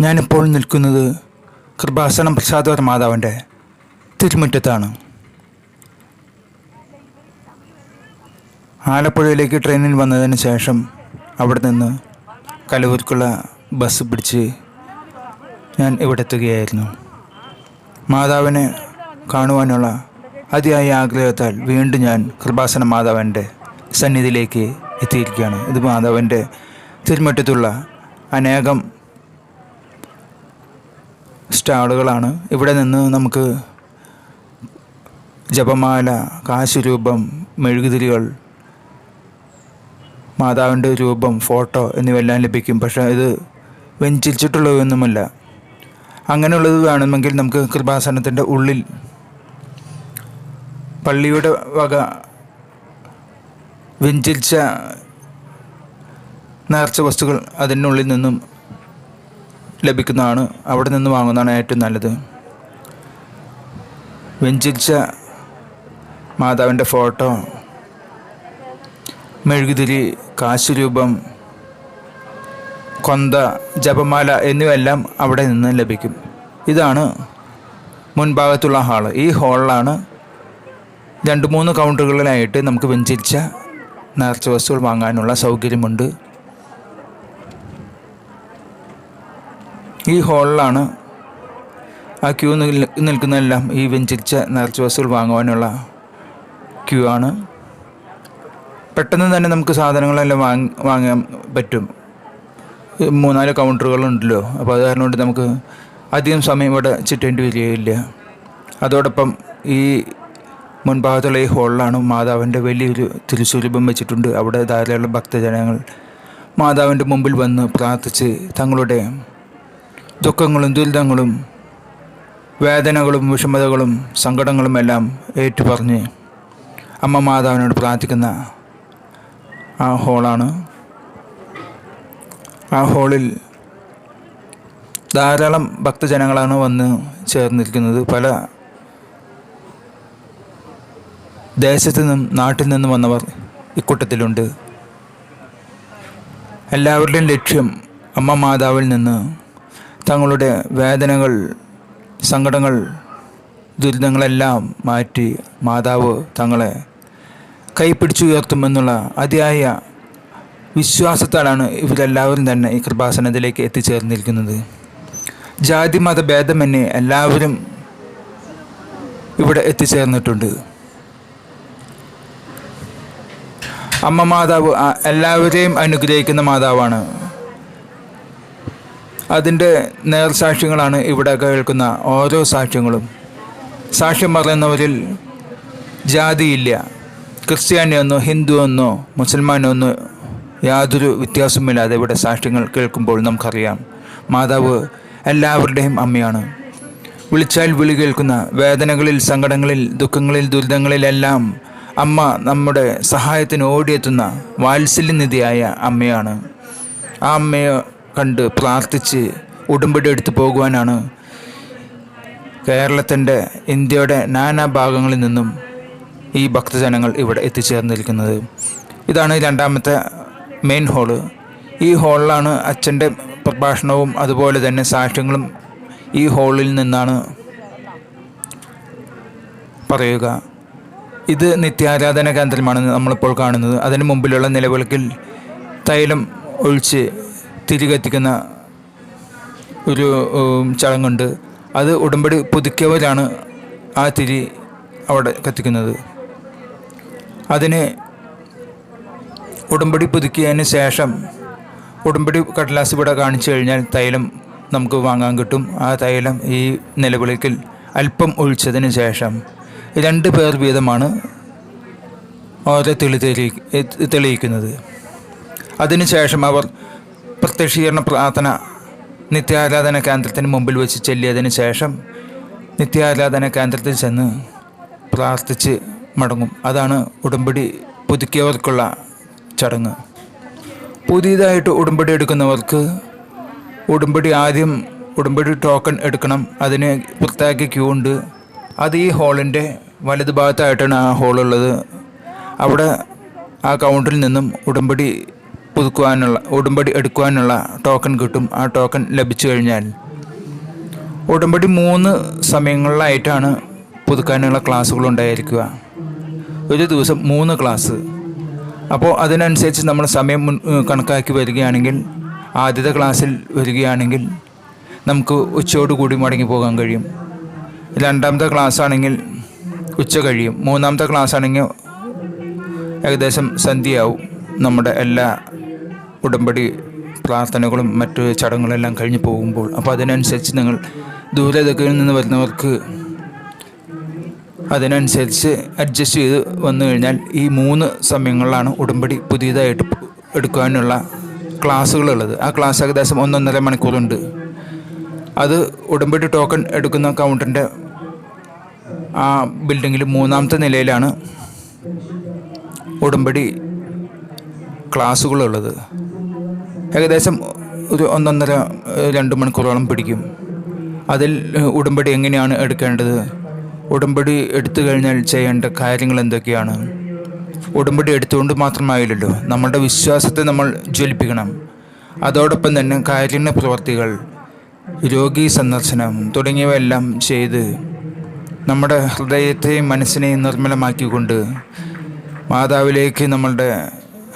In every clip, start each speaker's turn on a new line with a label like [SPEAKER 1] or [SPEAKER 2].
[SPEAKER 1] ഞാനിപ്പോൾ നിൽക്കുന്നത് കൃപാസനം പ്രസാദവർ മാതാവിന്റെ തിരുമുറ്റത്താണ്. ആലപ്പുഴയിലേക്ക് ട്രെയിനിൽ വന്നതിന് ശേഷം അവിടെ നിന്ന് കലവൂർക്കുള്ള ബസ് പിടിച്ച് ഞാൻ ഇവിടെ എത്തുകയായിരുന്നു. മാതാവിനെ കാണുവാനുള്ള അതിയായ ആഗ്രഹത്താൽ വീണ്ടും ഞാൻ കൃപാസന മാതാവിന്റെ സന്നിധിയിലേക്ക് എത്തിയിരിക്കുകയാണ്. ഇത് മാതാവിന്റെ തിരുമുറ്റത്തുള്ള അനേകം സ്റ്റാളുകളാണ്. ഇവിടെ നിന്ന് നമുക്ക് ജപമാല കാശുരൂപം മെഴുകുതിരികൾ മാതാവിന്റെ രൂപം ഫോട്ടോ എന്നിവയെല്ലാം ലഭിക്കും. പക്ഷേ ഇത് വെഞ്ചിച്ചിട്ടുള്ളവയൊന്നുമല്ല അങ്ങനെയുള്ളത് വേണമെങ്കിൽ നമുക്ക് കൃപാസനത്തിന്റെ ഉള്ളിൽ പള്ളിയുടെ വക വെഞ്ചിച്ച നേർച്ച വസ്തുക്കൾ അതിനുള്ളിൽ നിന്നും ലഭിക്കുന്നതാണ്. അവിടെ നിന്ന് വാങ്ങുന്നതാണ് ഏറ്റവും നല്ലത്. വെഞ്ചിച്ച മാതാവിന്റെ ഫോട്ടോ മെഴുകുതിരി കാശുരൂപം കൊന്ത ജപമാല എന്നിവയെല്ലാം അവിടെ നിന്ന് ലഭിക്കും. ഇതാണ് മുൻഭാഗത്തുള്ള ഹാൾ. ഈ ഹാളിലാണ് രണ്ട് മൂന്ന് കൗണ്ടറുകളിലായിട്ട് നമുക്ക് വെഞ്ചിരിച്ച നേർച്ച വസ്തുക്കൾ വാങ്ങാനുള്ള സൗകര്യമുണ്ട്. ഈ ഹോളിലാണ് ആ ക്യൂ നിൽ- നിൽക്കുന്നതെല്ലാം ഈ വെഞ്ചിരിച്ച നേർച്ച വസ്തുക്കൾ വാങ്ങുവാനുള്ള ക്യൂ ആണ്. പെട്ടെന്ന് തന്നെ നമുക്ക് സാധനങ്ങളെല്ലാം വാങ്ങി വാങ്ങാൻ പറ്റും. മൂന്നാൽ കൗണ്ടറുകളുണ്ടല്ലോ. അപ്പോൾ അത് കാരണം കൊണ്ട് നമുക്ക് അധികം സമയം ഇവിടെ ചിറ്റേണ്ടി വരികയില്ല. അതോടൊപ്പം ഈ മുൻഭാഗത്തുള്ള ഈ ഹോളിലാണ് മാതാവിന്റെ വലിയൊരു തിരുസ്വരൂപം വെച്ചിട്ടുണ്ട്. അവിടെ ധാരാളം ഭക്തജനങ്ങൾ മാതാവിന്റെ മുമ്പിൽ വന്ന് പ്രാർത്ഥിച്ച് തങ്ങളുടെ ദുഃഖങ്ങളും ദുരിതങ്ങളും വേദനകളും വിഷമതകളും സങ്കടങ്ങളും എല്ലാം ഏറ്റുപറഞ്ഞ് അമ്മ മാതാവിനോട് പ്രാർത്ഥിക്കുന്ന ആ ഹോളാണ്. ആ ഹോളിൽ ധാരാളം ഭക്തജനങ്ങളാണ് വന്ന് ചേർന്നിരിക്കുന്നത്. പല ദേശത്തു നിന്നും നാട്ടിൽ നിന്നും വന്നവർ ഇക്കൂട്ടത്തിലുണ്ട്. എല്ലാവരുടെയും ലക്ഷ്യം അമ്മ മാതാവിൽ നിന്ന് തങ്ങളുടെ വേദനകൾ സങ്കടങ്ങൾ ദുരിതങ്ങളെല്ലാം മാറ്റി മാതാവ് തങ്ങളെ കൈപ്പിടിച്ചുയർത്തുമെന്നുള്ള അതിയായ വിശ്വാസത്താലാണ് ഇവരെല്ലാവരും തന്നെ ഈ കൃപാസനത്തിലേക്ക് എത്തിച്ചേർന്നിരിക്കുന്നത്. ജാതി മത ഭേദമന്യേ എല്ലാവരും ഇവിടെ എത്തിച്ചേർന്നിട്ടുണ്ട്. അമ്മ മാതാവ് എല്ലാവരെയും അനുഗ്രഹിക്കുന്ന മാതാവാണ് അതിന്റെ നേർസാക്ഷ്യങ്ങളാണ് ഇവിടെ കേൾക്കുന്ന ഓരോ സാക്ഷ്യങ്ങളും. സാക്ഷ്യം പറയുന്നവരിൽ ജാതിയില്ല. ക്രിസ്ത്യാനിയെന്നോ ഹിന്ദു എന്നോ മുസൽമാനൊന്നോ യാതൊരു വ്യത്യാസവുമില്ലാതെ ഇവിടെ സാക്ഷ്യങ്ങൾ കേൾക്കുമ്പോൾ നമുക്കറിയാം. മാതാവ് എല്ലാവരുടെയും അമ്മയാണ്. വിളിച്ചാൽ വിളി കേൾക്കുന്ന വേദനകളിൽ സങ്കടങ്ങളിൽ ദുഃഖങ്ങളിൽ ദുരിതങ്ങളിലെല്ലാം അമ്മ നമ്മുടെ സഹായത്തിന് ഓടിയെത്തുന്ന വാത്സല്യനിധിയായ അമ്മയാണ്. ആ അമ്മയെ കണ്ട് പ്രാർത്ഥിച്ച് ഉടുമ്പടി എടുത്ത് പോകുവാനാണ് കേരളത്തിന്റെ ഇന്ത്യയുടെ നാനാ ഭാഗങ്ങളിൽ നിന്നും ഈ ഭക്തജനങ്ങൾ ഇവിടെ എത്തിച്ചേർന്നിരിക്കുന്നത്. ഇതാണ് രണ്ടാമത്തെ മെയിൻ ഹോൾ ഈ ഹോളിലാണ് അച്ഛന്റെ പ്രഭാഷണവും അതുപോലെ തന്നെ സാക്ഷ്യങ്ങളും ഈ ഹോളിൽ നിന്നാണ് പറയുക. ഇത് നിത്യാരാധന കേന്ദ്രമാണ് നമ്മളിപ്പോൾ കാണുന്നത്. അതിന് മുമ്പിലുള്ള നിലവിളക്കിൽ തൈലം ഒഴിച്ച് തിരികെത്തിക്കുന്ന ഒരു ഉം, ചടങ്ങുണ്ട്. അത് ഉടമ്പടി പുതുക്കിയവരാണ് ആ തിരി അവിടെ കത്തിക്കുന്നത്. അതിന് ഉടമ്പടി പുതുക്കിയതിന് ശേഷം ഉടമ്പടി കടലാസ് ഇവിടെ കാണിച്ചു കഴിഞ്ഞാൽ തൈലം നമുക്ക് വാങ്ങാൻ കിട്ടും. ആ തൈലം ഈ നിലവിളിക്കൽ അല്പം ഒഴിച്ചതിന് ശേഷം രണ്ട് പേർ വീതമാണ് ഓരോ തെളി തെളി തെളിയിക്കുന്നത്. അതിനുശേഷം അവർ പ്രത്യക്ഷീകരണ പ്രാർത്ഥന നിത്യാരാധന കേന്ദ്രത്തിന് മുമ്പിൽ വെച്ച് ചെല്ലിയതിന് ശേഷം നിത്യാരാധന കേന്ദ്രത്തിൽ ചെന്ന് പ്രാർത്ഥിച്ച് മടങ്ങും. അതാണ് ഉടമ്പടി പുതുക്കിയവർക്കുള്ള ചടങ്ങ്. പുതിയതായിട്ട് ഉടമ്പടി എടുക്കുന്നവർക്ക് ഉടമ്പടി ആദ്യം ഉടമ്പടി ടോക്കൺ എടുക്കണം. അതിന് പ്രത്യേക ക്യൂ ഉണ്ട്. അത് ഈ ഹാളിന്റെ വലതുഭാഗത്തായിട്ടാണ് ആ ഹോളുള്ളത്. അവിടെ ആ കൗണ്ടറിൽ നിന്നും ഉടമ്പടി പുതുക്കുവാനുള്ള ഉടമ്പടി എടുക്കുവാനുള്ള ടോക്കൺ കിട്ടും. ആ ടോക്കൺ ലഭിച്ചു കഴിഞ്ഞാൽ ഉടമ്പടി മൂന്ന് സമയങ്ങളിലായിട്ടാണ് പുതുക്കാനുള്ള ക്ലാസ്സുകൾ ഉണ്ടായിരിക്കുക. ഒരു ദിവസം മൂന്ന് ക്ലാസ് അപ്പോൾ അതിനനുസരിച്ച് നമ്മൾ സമയം മുൻ കണക്കാക്കി വരികയാണെങ്കിൽ ആദ്യത്തെ ക്ലാസ്സിൽ വരികയാണെങ്കിൽ നമുക്ക് ഉച്ചയോടുകൂടി മടങ്ങി പോകാൻ കഴിയും. രണ്ടാമത്തെ ക്ലാസ് ആണെങ്കിൽ ഉച്ച കഴിയും. മൂന്നാമത്തെ ക്ലാസ് ആണെങ്കിൽ ഏകദേശം സന്ധ്യയാവും. നമ്മുടെ എല്ലാ ഉടമ്പടി പ്രാർത്ഥനകളും മറ്റ് ചടങ്ങുകളെല്ലാം കഴിഞ്ഞ് പോകുമ്പോൾ അപ്പോൾ അതിനനുസരിച്ച് നിങ്ങൾ ദൂരദിക്കിൽ നിന്ന് വരുന്നവർക്ക് അതിനനുസരിച്ച് അഡ്ജസ്റ്റ് ചെയ്ത് വന്നു കഴിഞ്ഞാൽ ഈ മൂന്ന് സമയങ്ങളിലാണ് ഉടമ്പടി പുതിയതായിട്ട് എടുക്കാനുള്ള ക്ലാസ്സുകളുള്ളത്. ആ ക്ലാസ് ഏകദേശം ഒന്നൊന്നര മണിക്കൂറുണ്ട്. അത് ഉടമ്പടി ടോക്കൺ എടുക്കുന്ന കൗണ്ടറിന്റെ ആ ബിൽഡിങ്ങിൽ മൂന്നാമത്തെ നിലയിലാണ് ഉടമ്പടി ക്ലാസ്സുകളുള്ളത്. ഏകദേശം ഒരു ഒന്നൊന്നര രണ്ട് മണിക്കൂറോളം പിടിക്കും. അതിൽ ഉടമ്പടി എങ്ങനെയാണ് എടുക്കേണ്ടത്? ഉടമ്പടി എടുത്തു കഴിഞ്ഞാൽ ചെയ്യേണ്ട കാര്യങ്ങൾ എന്തൊക്കെയാണ്? ഉടമ്പടി എടുത്തുകൊണ്ട് മാത്രമായില്ലല്ലോ നമ്മളുടെ വിശ്വാസത്തെ നമ്മൾ ജ്വലിപ്പിക്കണം. അതോടൊപ്പം തന്നെ കാരുണ്യ പ്രവർത്തികൾ രോഗി സന്ദർശനം തുടങ്ങിയവയെല്ലാം ചെയ്ത് നമ്മുടെ ഹൃദയത്തെയും മനസ്സിനെയും നിർമ്മലമാക്കിക്കൊണ്ട് മാതാവിലേക്ക് നമ്മളുടെ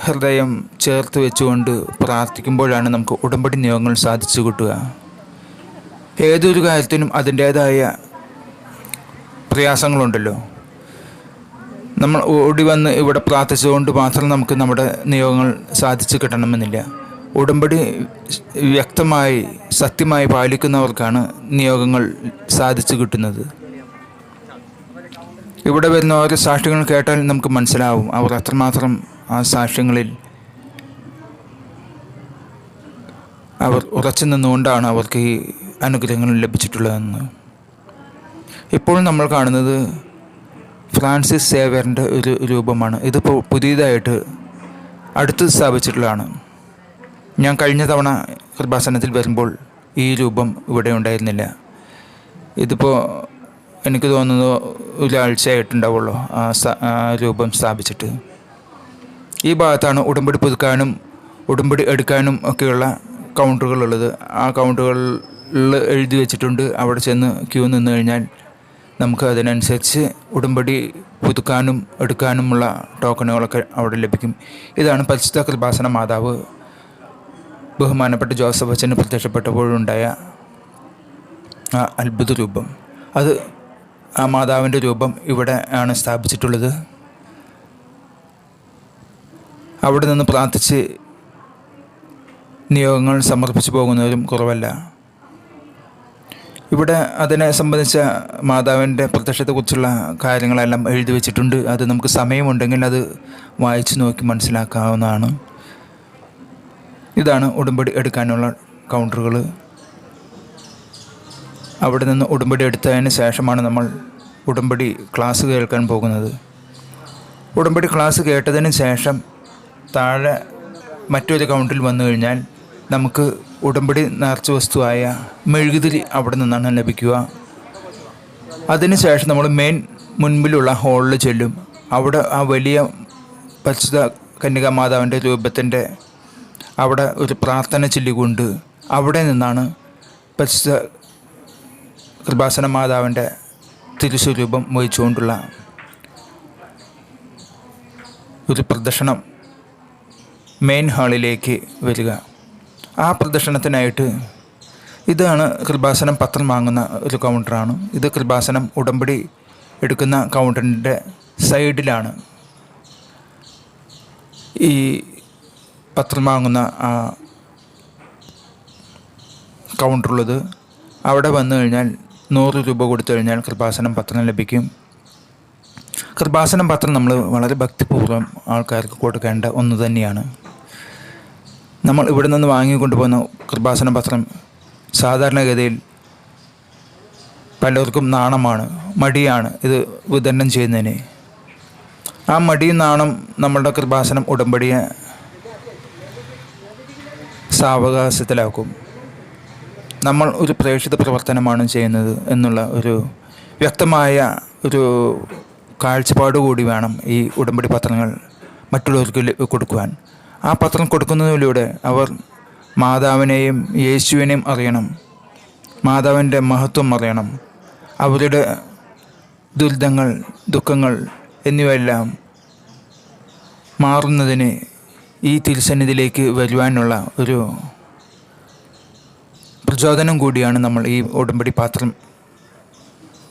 [SPEAKER 1] ഹൃദയം ചേർത്ത് വെച്ചുകൊണ്ട് പ്രാർത്ഥിക്കുമ്പോഴാണ് നമുക്ക് ഉടമ്പടി നിയമങ്ങൾ സാധിച്ചു കിട്ടുക. ഏതൊരു കാര്യത്തിനും അതിന്റേതായ പ്രയാസങ്ങളുണ്ടല്ലോ. നമ്മൾ ഓടി വന്ന് ഇവിടെ പ്രാർത്ഥിച്ചുകൊണ്ട് മാത്രം നമുക്ക് നമ്മുടെ നിയോഗങ്ങൾ സാധിച്ചു കിട്ടണമെന്നില്ല. ഉടമ്പടി വ്യക്തമായി സത്യമായി പാലിക്കുന്നവർക്കാണ് നിയോഗങ്ങൾ സാധിച്ചു കിട്ടുന്നത്. ഇവിടെ വരുന്ന ഓരോ സാക്ഷ്യങ്ങൾ കേട്ടാൽ നമുക്ക് മനസ്സിലാവും. അവർ അത്രമാത്രം ആ സാക്ഷ്യങ്ങളിൽ അവർ ഉറച്ചു നിന്നുകൊണ്ടാണ് അവർക്ക് ഈ അനുഗ്രഹങ്ങൾ ലഭിച്ചിട്ടുള്ളതെന്ന്. ഇപ്പോൾ നമ്മൾ കാണുന്നത് ഫ്രാൻസിസ് സേവറിന്റെ ഒരു രൂപമാണ്. ഇതിപ്പോൾ പുതിയതായിട്ട് അടുത്ത് സ്ഥാപിച്ചിട്ടുള്ളതാണ്. ഞാൻ കഴിഞ്ഞ തവണ കൃപാസനത്തിൽ വരുമ്പോൾ ഈ രൂപം ഇവിടെ ഉണ്ടായിരുന്നില്ല. ഇതിപ്പോൾ എനിക്ക് തോന്നുന്നു ഒരാഴ്ചയായിട്ടുണ്ടാവുള്ളൂ ആ രൂപം സ്ഥാപിച്ചിട്ട്. ഈ ഭാഗത്താണ് ഉടമ്പടി പുതുക്കാനും ഉടമ്പടി എടുക്കാനും ഒക്കെയുള്ള കൗണ്ടറുകളുള്ളത്. ആ കൗണ്ടറുകളിൽ എഴുതി വെച്ചിട്ടുണ്ട്. അവിടെ ചെന്ന് ക്യൂ നിന്ന് കഴിഞ്ഞാൽ നമുക്ക് അതിനനുസരിച്ച് ഉടമ്പടി പുതുക്കാനും എടുക്കാനുമുള്ള ടോക്കണുകളൊക്കെ അവിടെ ലഭിക്കും. ഇതാണ് പരിശുദ്ധ കൃപാസന മാതാവ്. ബഹുമാനപ്പെട്ട ജോസഫ് അച്ഛന് പ്രത്യക്ഷപ്പെട്ടപ്പോഴുണ്ടായ ആ അത്ഭുത രൂപം. അത് ആ മാതാവിന്റെ രൂപം ഇവിടെ ആണ് സ്ഥാപിച്ചിട്ടുള്ളത്. അവിടെ നിന്ന് പ്രാർത്ഥിച്ച് നിയോഗങ്ങൾ സമർപ്പിച്ചു പോകുന്നവരും കുറവല്ല. ഇവിടെ അതിനെ സംബന്ധിച്ച മാതാവിന്റെ പ്രത്യക്ഷത്തെക്കുറിച്ചുള്ള കാര്യങ്ങളെല്ലാം എഴുതി വെച്ചിട്ടുണ്ട്. അത് നമുക്ക് സമയമുണ്ടെങ്കിൽ അത് വായിച്ചു നോക്കി മനസ്സിലാക്കാവുന്നതാണ്. ഇതാണ് ഉടമ്പടി എടുക്കാനുള്ള കൗണ്ടറുകൾ. അവിടെ നിന്ന് ഉടമ്പടി എടുത്തതിന് ശേഷമാണ് നമ്മൾ ഉടമ്പടി ക്ലാസ് കേൾക്കാൻ പോകുന്നത്. ഉടമ്പടി ക്ലാസ് കേട്ടതിന് ശേഷം താഴെ മറ്റൊരു കൗണ്ടിൽ വന്നു കഴിഞ്ഞാൽ നമുക്ക് ഉടമ്പടി നേർച്ച വസ്തുവായ മെഴുകുതിരി അവിടെ നിന്നാണ് ലഭിക്കുക. അതിനുശേഷം നമ്മൾ മെയിൻ മുൻപിലുള്ള ഹാളിൽ ചെല്ലും. അവിടെ ആ വലിയ പരിശുദ്ധ കന്യകാ മാതാവിന്റെ രൂപത്തിന്റെ അവിടെ ഒരു പ്രാർത്ഥന ചൊല്ലിക്കൊണ്ട് അവിടെ നിന്നാണ് പരിശുദ്ധ കൃപാസന മാതാവിന്റെ തിരുസ്വരൂപം വഹിച്ചുകൊണ്ടുള്ള ഒരു പ്രദക്ഷിണം മെയിൻ ഹാളിലേക്ക് വരിക. ആ പ്രദർശനത്തിനായിട്ട് ഇതാണ് കൃപാസനം പത്രം വാങ്ങുന്ന ഒരു കൗണ്ടറാണ് ഇത് കൃപാസനം ഉടമ്പടി എടുക്കുന്ന കൗണ്ടറിന്റെ സൈഡിലാണ് ഈ പത്രം വാങ്ങുന്ന ആ കൗണ്ടറുള്ളത് അവിടെ വന്നു കഴിഞ്ഞാൽ നൂറ് രൂപ കൊടുത്തു കഴിഞ്ഞാൽ കൃപാസനം പത്രം ലഭിക്കും. കൃപാസനം പത്രം നമ്മൾ വളരെ ഭക്തിപൂർവം ആൾക്കാർക്ക് കൊടുക്കേണ്ട ഒന്ന് തന്നെയാണ്. നമ്മൾ ഇവിടെ നിന്ന് വാങ്ങിക്കൊണ്ടുപോകുന്ന കൃപാസന പത്രം സാധാരണഗതിയിൽ പലർക്കും നാണമാണ് മടിയാണ് ഇത് വിതരണം ചെയ്യുന്നതിന്. ആ മടിയും നാണം നമ്മളുടെ കൃപാസനം ഉടമ്പടിയെ സാവകാശത്തിലാക്കും. നമ്മൾ ഒരു പ്രേക്ഷിത പ്രവർത്തനമാണ് ചെയ്യുന്നത് എന്നുള്ള ഒരു വ്യക്തമായ ഒരു കാഴ്ചപ്പാട് കൂടി വേണം ഈ ഉടമ്പടി പത്രങ്ങൾ മറ്റുള്ളവർക്ക് കൊടുക്കുവാൻ. ആ പത്രം കൊടുക്കുന്നതിലൂടെ അവർ മാതാവിനെയും യേശുവിനെയും അറിയണം. മാതാവിന്റെ മഹത്വം അറിയണം. അവരുടെ ദുരിതങ്ങൾ ദുഃഖങ്ങൾ എന്നിവയെല്ലാം മാറുന്നതിന് ഈ തിരുസന്നിധിയിലേക്ക് വരുവാനുള്ള ഒരു പ്രചോദനം കൂടിയാണ് നമ്മൾ ഈ ഉടമ്പടി പാത്രം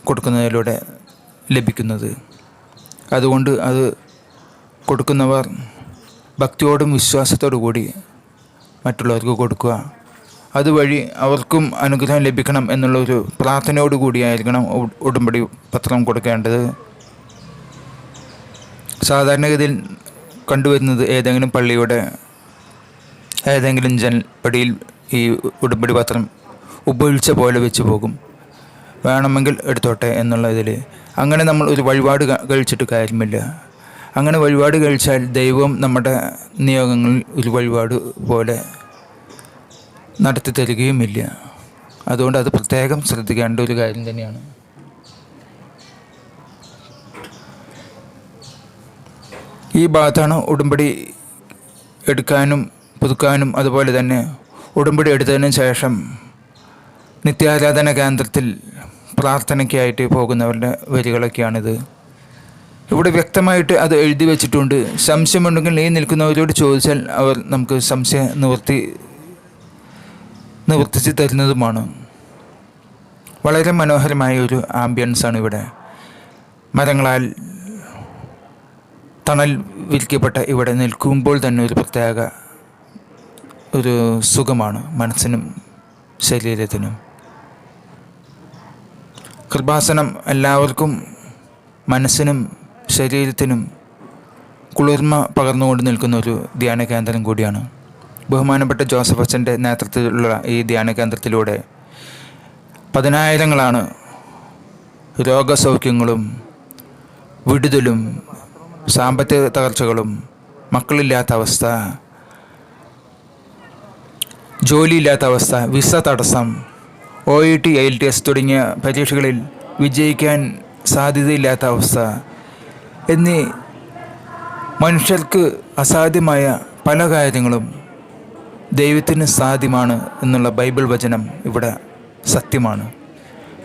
[SPEAKER 1] കൊടുക്കുന്നതിലൂടെ ലഭിക്കുന്നത്. അതുകൊണ്ട് അത് കൊടുക്കുന്നവർ ഭക്തിയോടും വിശ്വാസത്തോടു കൂടി മറ്റുള്ളവർക്ക് കൊടുക്കുക. അതുവഴി അവർക്കും അനുഗ്രഹം ലഭിക്കണം എന്നുള്ള ഒരു പ്രാർത്ഥനയോടു കൂടിയായിരിക്കണം ഉടമ്പടി പത്രം കൊടുക്കേണ്ടത്. സാധാരണഗതിയിൽ കണ്ടുവരുന്നത് ഏതെങ്കിലും പള്ളിയുടെ ഏതെങ്കിലും ജനൽപ്പടിയിൽ ഈ ഉടമ്പടി പത്രം ഉപയോഗിച്ച പോലെ വെച്ച് പോകും. വേണമെങ്കിൽ എടുത്തോട്ടെ എന്നുള്ള ഇതിൽ അങ്ങനെ നമ്മൾ ഒരു വഴിപാട് കഴിച്ചിട്ട് കാര്യമില്ല. അങ്ങനെ വഴിപാട് കഴിച്ചാൽ ദൈവം നമ്മുടെ നിയോഗങ്ങളിൽ ഒരു വഴിപാട് പോലെ നടത്തി തരികയുമില്ല. അതുകൊണ്ട് അത് പ്രത്യേകം ശ്രദ്ധിക്കേണ്ട ഒരു കാര്യം തന്നെയാണ്. ഈ ഭാഗത്താണ് ഉടമ്പടി എടുക്കാനും പുതുക്കാനും അതുപോലെ തന്നെ ഉടമ്പടി എടുത്തതിന് ശേഷം നിത്യാരാധന കേന്ദ്രത്തിൽ പ്രാർത്ഥനയ്ക്കായിട്ട് പോകുന്നവരുടെ വരികളൊക്കെയാണിത്. ഇവിടെ വ്യക്തമായിട്ട് അത് എഴുതി വെച്ചിട്ടുണ്ട്. സംശയമുണ്ടെങ്കിൽ നീ നിൽക്കുന്നവരോട് ചോദിച്ചാൽ അവർ നമുക്ക് സംശയ നിവൃത്തി നിവർത്തിച്ച് തരുന്നതുമാണ്. വളരെ മനോഹരമായ ഒരു ആംബിയൻസാണ് ഇവിടെ. മരങ്ങളാൽ തണൽ വിരിക്കപ്പെട്ട ഇവിടെ നിൽക്കുമ്പോൾ തന്നെ ഒരു പ്രത്യേക ഒരു സുഖമാണ് മനസ്സിനും ശരീരത്തിനും. കൃപാസനം എല്ലാവർക്കും മനസ്സിനും ശരീരത്തിനും കുളിർമ പകർന്നുകൊണ്ട് നിൽക്കുന്ന ഒരു ധ്യാന കേന്ദ്രം കൂടിയാണ്. ബഹുമാനപ്പെട്ട ജോസഫ് അച്ഛന്റെ നേതൃത്വത്തിലുള്ള ഈ ധ്യാന കേന്ദ്രത്തിലൂടെ പതിനായിരങ്ങളാണ് രോഗസൗഖ്യങ്ങളും വിടുതലും സാമ്പത്തിക തകർച്ചകളും മക്കളില്ലാത്ത അവസ്ഥ ജോലിയില്ലാത്ത അവസ്ഥ വിസ തടസ്സം O E T I L T S തുടങ്ങിയ പരീക്ഷകളിൽ വിജയിക്കാൻ സാധ്യതയില്ലാത്ത അവസ്ഥ എന്നീ മനുഷ്യർക്ക് അസാധ്യമായ പല കാര്യങ്ങളും ദൈവത്തിന് സാധ്യമാണ് എന്നുള്ള ബൈബിൾ വചനം ഇവിടെ സത്യമാണ്.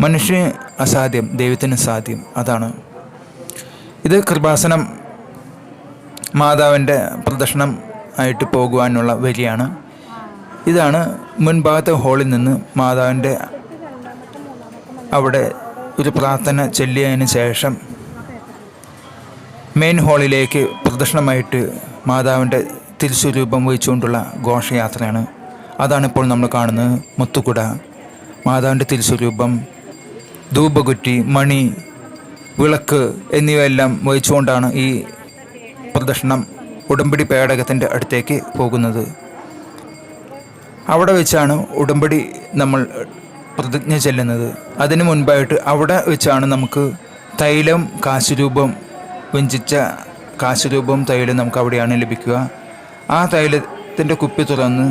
[SPEAKER 1] മനുഷ്യന് അസാധ്യം ദൈവത്തിന് സാധ്യം അതാണ്. ഇത് കൃപാസനം മാതാവിന്റെ പ്രദർശനം ആയിട്ട് പോകുവാനുള്ള വരിയാണ് ഇതാണ് മുൻഭാഗത്തെ ഹോളിൽ നിന്ന് മാതാവിന്റെ അവിടെ ഒരു പ്രാർത്ഥന ചൊല്ലിയതിന് ശേഷം മെയിൻ ഹാളിലേക്ക് പ്രദക്ഷിണമായിട്ട് മാതാവിന്റെ തിരിച്ചുരൂപം വഹിച്ചുകൊണ്ടുള്ള ഘോഷയാത്രയാണ്. അതാണ് ഇപ്പോൾ നമ്മൾ കാണുന്നത് മുത്തുകുട. മാതാവിന്റെ തിരിച്ചുരൂപം ധൂപകുറ്റി മണി വിളക്ക് എന്നിവയെല്ലാം വഹിച്ചുകൊണ്ടാണ് ഈ പ്രദക്ഷിണം ഉടമ്പടി പേടകത്തിന്റെ അടുത്തേക്ക് പോകുന്നത്. അവിടെ വെച്ചാണ് ഉടമ്പടി നമ്മൾ പ്രതിജ്ഞ ചെല്ലുന്നത്. അതിനു മുൻപായിട്ട് അവിടെ വെച്ചാണ് നമുക്ക് തൈലം കാശുരൂപം വ്യഞ്ചിച്ച കാശുരൂപം തൈലം നമുക്ക് അവിടെയാണ് ലഭിക്കുക. ആ തൈലത്തിന്റെ കുപ്പി തുറന്ന്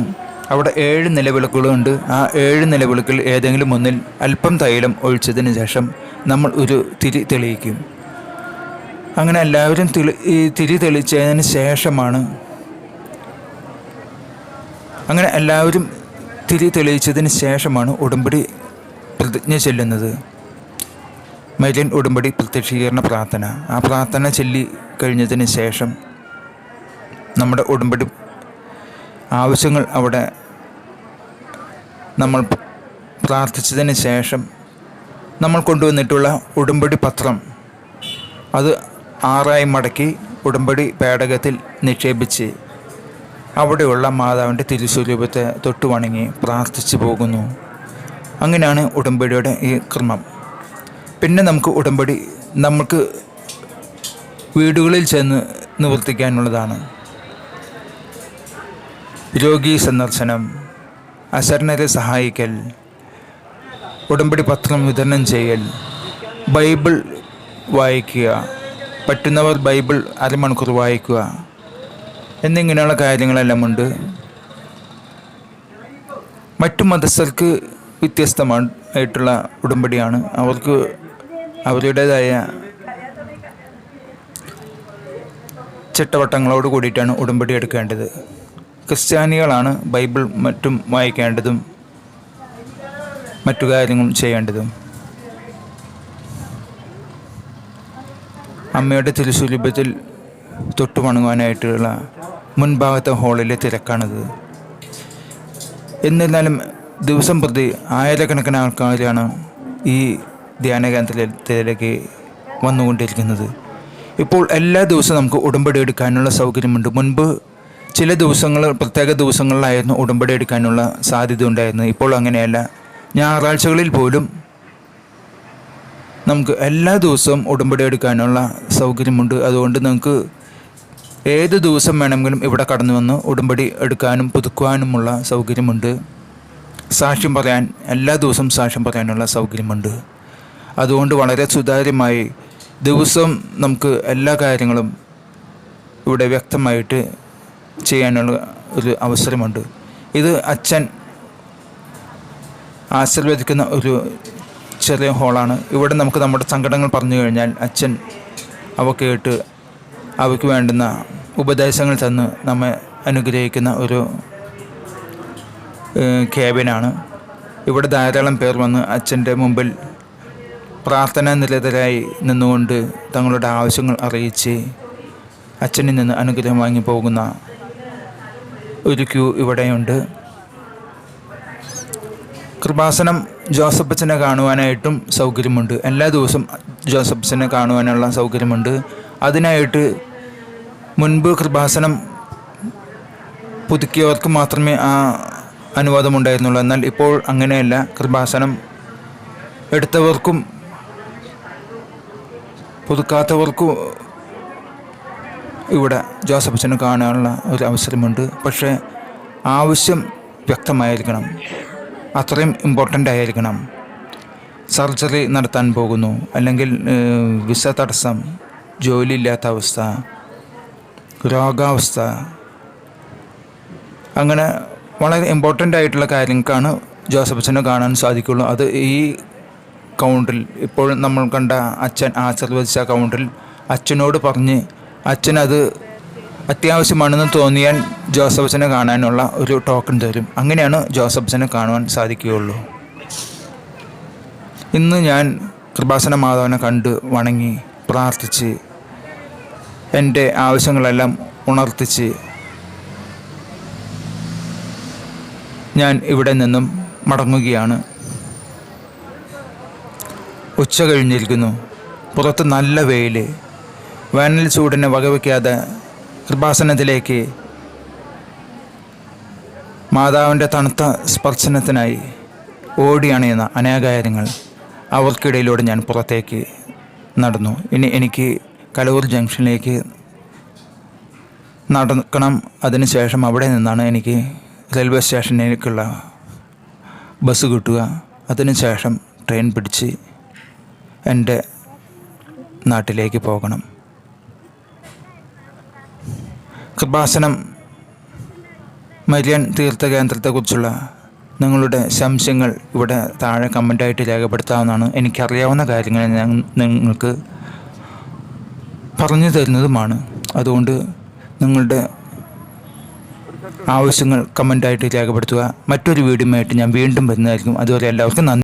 [SPEAKER 1] അവിടെ ഏഴ് നിലവിളക്കുകളുണ്ട്. ആ ഏഴ് നിലവിളക്കിൽ ഏതെങ്കിലും ഒന്നിൽ അല്പം തൈലം ഒഴിച്ചതിന് ശേഷം നമ്മൾ ഒരു തിരി തെളിയിക്കും. അങ്ങനെ എല്ലാവരും തെളി തിരി തെളിച്ചതിന് ശേഷമാണ് അങ്ങനെ എല്ലാവരും തിരി തെളിയിച്ചതിന് ശേഷമാണ് ഉടമ്പടി പ്രതിജ്ഞ ചെല്ലുന്നത്. മരിയൻ ഉടമ്പടി പ്രത്യക്ഷീകരണ പ്രാർത്ഥന. ആ പ്രാർത്ഥന ചൊല്ലി കഴിഞ്ഞതിന് ശേഷം നമ്മുടെ ഉടമ്പടി ആവശ്യങ്ങൾ അവിടെ നമ്മൾ പ്രാർത്ഥിച്ചതിന് ശേഷം നമ്മൾ കൊണ്ടുവന്നിട്ടുള്ള ഉടമ്പടി പത്രം അത് ആറായി മടക്കി ഉടമ്പടി പേടകത്തിൽ നിക്ഷേപിച്ച് അവിടെയുള്ള മാതാവിന്റെ തിരുസ്വരൂപത്തെ തൊട്ടുവണങ്ങി പ്രാർത്ഥിച്ചു പോകുന്നു. അങ്ങനെയാണ് ഉടമ്പടിയുടെ ഈ ക്രമം. പിന്നെ നമുക്ക് ഉടമ്പടി നമുക്ക് വീടുകളിൽ ചെന്ന് നിവർത്തിക്കാനുള്ളതാണ്. രോഗി സന്ദർശനം അശരണരെ സഹായിക്കൽ ഉടമ്പടി പത്രം വിതരണം ചെയ്യൽ ബൈബിൾ വായിക്കുക പറ്റുന്നവർ ബൈബിൾ അരമണിക്കൂർ വായിക്കുക എന്നിങ്ങനെയുള്ള കാര്യങ്ങളെല്ലാം ഉണ്ട്. മറ്റു മതസ്ഥർക്ക് വ്യത്യസ്തമായിട്ടുള്ള ഉടമ്പടിയാണ്. അവർക്ക് അവരുടേതായ ചിട്ടവട്ടങ്ങളോട് കൂടിയിട്ടാണ് ഉടമ്പടി എടുക്കേണ്ടത്. ക്രിസ്ത്യാനികളാണ് ബൈബിൾ മറ്റും വായിക്കേണ്ടതും മറ്റു കാര്യങ്ങളും ചെയ്യേണ്ടതും. അമ്മയുടെ തിരുസുലഭത്തിൽ തൊട്ടുമണങ്ങുവാനായിട്ടുള്ള മുൻഭാഗത്തെ ഹോളിലെ തിരക്കാണിത്. എന്നിരുന്നാലും ദിവസം പ്രതി ആയിരക്കണക്കിന് ആൾക്കാരാണ് ഈ ധ്യാന കേന്ദ്രത്തിലേക്ക് വന്നുകൊണ്ടിരിക്കുന്നത്. ഇപ്പോൾ എല്ലാ ദിവസവും നമുക്ക് ഉടമ്പടി എടുക്കാനുള്ള സൗകര്യമുണ്ട്. മുൻപ് ചില ദിവസങ്ങൾ പ്രത്യേക ദിവസങ്ങളിലായിരുന്നു ഉടമ്പടി എടുക്കാനുള്ള സാധ്യത ഉണ്ടായിരുന്നത്. ഇപ്പോൾ അങ്ങനെയല്ല. ഞായറാഴ്ചകളിൽ പോലും നമുക്ക് എല്ലാ ദിവസവും ഉടമ്പടി എടുക്കാനുള്ള സൗകര്യമുണ്ട്. അതുകൊണ്ട് നമുക്ക് ഏത് ദിവസം വേണമെങ്കിലും ഇവിടെ കടന്നു വന്ന് ഉടമ്പടി എടുക്കാനും പുതുക്കുവാനുമുള്ള സൗകര്യമുണ്ട്. സാക്ഷ്യം പറയാൻ എല്ലാ ദിവസവും സാക്ഷ്യം പറയാനുള്ള സൗകര്യമുണ്ട്. അതുകൊണ്ട് വളരെ സുതാര്യമായി ദിവസം നമുക്ക് എല്ലാ കാര്യങ്ങളും ഇവിടെ വ്യക്തമായിട്ട് ചെയ്യാനുള്ള ഒരു അവസരമുണ്ട്. ഇത് അച്ഛൻ ആശീർവദിക്കുന്ന ഒരു ചെറിയ ഹോളാണ്. ഇവിടെ നമുക്ക് നമ്മുടെ സങ്കടങ്ങൾ പറഞ്ഞു കഴിഞ്ഞാൽ അച്ഛൻ അവ കേട്ട് അവയ്ക്ക് വേണ്ടുന്ന ഉപദേശങ്ങൾ തന്ന് നമ്മെ അനുഗ്രഹിക്കുന്ന ഒരു ക്യാബിനാണ്. ഇവിടെ ധാരാളം പേർ വന്ന് അച്ഛന്റെ മുമ്പിൽ പ്രാർത്ഥനാ നിരതരായി നിന്നുകൊണ്ട് തങ്ങളുടെ ആവശ്യങ്ങൾ അറിയിച്ച് അച്ഛനിൽ നിന്ന് അനുഗ്രഹം വാങ്ങി പോകുന്ന ഒരു ക്യൂ ഇവിടെയുണ്ട്. കൃപാസനം ജോസഫ് അച്ഛനെ കാണുവാനായിട്ടും സൗകര്യമുണ്ട്. എല്ലാ ദിവസവും ജോസഫ് അച്ഛനെ കാണുവാനുള്ള സൗകര്യമുണ്ട്. അതിനായിട്ട് മുൻപ് കൃപാസനം പുതുക്കിയവർക്ക് മാത്രമേ ആ അനുവാദമുണ്ടായിരുന്നുള്ളൂ. എന്നാൽ ഇപ്പോൾ അങ്ങനെയല്ല. കൃപാസനം എടുത്തവർക്കും പുതുക്കാത്തവർക്കും ഇവിടെ ജോസഫ് അച്ഛനെ കാണാനുള്ള ഒരു അവസരമുണ്ട്. പക്ഷേ ആവശ്യം വ്യക്തമായിരിക്കണം. അത്രയും ഇമ്പോർട്ടന്റ് ആയിരിക്കണം. സർജറി നടത്താൻ പോകുന്നു. അല്ലെങ്കിൽ വിസ തടസ്സം ജോലിയില്ലാത്ത അവസ്ഥ രോഗാവസ്ഥ. അങ്ങനെ വളരെ ഇമ്പോർട്ടന്റ് ആയിട്ടുള്ള കാര്യങ്ങൾക്കാണ് ജോസഫ് അച്ഛനെ കാണാൻ സാധിക്കുള്ളൂ. അത് ഈ കൗണ്ടിൽ ഇപ്പോൾ നമ്മൾ കണ്ട അച്ഛൻ ആശീർവദിച്ച കൗണ്ടിൽ അച്ഛനോട് പറഞ്ഞ് അച്ഛനത് അത് അത്യാവശ്യമാണെന്ന് തോന്നിയാൽ ജോസഫ് അച്ഛനെ കാണാനുള്ള ഒരു ടോക്കൺ തരും. അങ്ങനെയാണ് ജോസഫ് അച്ഛനെ കാണുവാൻ സാധിക്കുകയുള്ളൂ. ഇന്ന് ഞാൻ കൃപാസന മാധവനെ കണ്ട് വണങ്ങി പ്രാർത്ഥിച്ച് എന്റെ ആവശ്യങ്ങളെല്ലാം ഉണർത്തിച്ച് ഞാൻ ഇവിടെ നിന്നും മടങ്ങുകയാണ്. ഉച്ച കഴിഞ്ഞിരിക്കുന്നു പുറത്ത് നല്ല വെയിൽ വേനൽ ചൂടിനെ വകവയ്ക്കാതെ കൃപാസനത്തിലേക്ക് മാതാവിന്റെ തണുത്ത സ്പർശനത്തിനായി ഓടിയണയുന്ന അനേകാര്യങ്ങൾ അവർക്കിടയിലൂടെ ഞാൻ പുറത്തേക്ക് നടന്നു. ഇനി എനിക്ക് കലൂർ ജംഗ്ഷനിലേക്ക് നടക്കണം. അതിനുശേഷം അവിടെ നിന്നാണ് എനിക്ക് റെയിൽവേ സ്റ്റേഷനിലേക്കുള്ള ബസ് കിട്ടുക. അതിനുശേഷം ട്രെയിൻ പിടിച്ച് എന്റെ നാട്ടിലേക്ക് പോകണം. കൃപാസനം മരിയൻ തീർത്ഥ കേന്ദ്രത്തെക്കുറിച്ചുള്ള നിങ്ങളുടെ സംശയങ്ങൾ ഇവിടെ താഴെ കമന്റായിട്ട് രേഖപ്പെടുത്താവുന്നതാണ്. എനിക്കറിയാവുന്ന കാര്യങ്ങൾ ഞാൻ നിങ്ങൾക്ക് പറഞ്ഞു തരുന്നതുമാണ്. അതുകൊണ്ട് നിങ്ങളുടെ ആവശ്യങ്ങൾ കമന്റായിട്ട് രേഖപ്പെടുത്തുക. മറ്റൊരു വീഡിയോയുമായിട്ട് ഞാൻ വീണ്ടും വരുന്നതായിരിക്കും. അതുവരെ എല്ലാവർക്കും നന്ദി.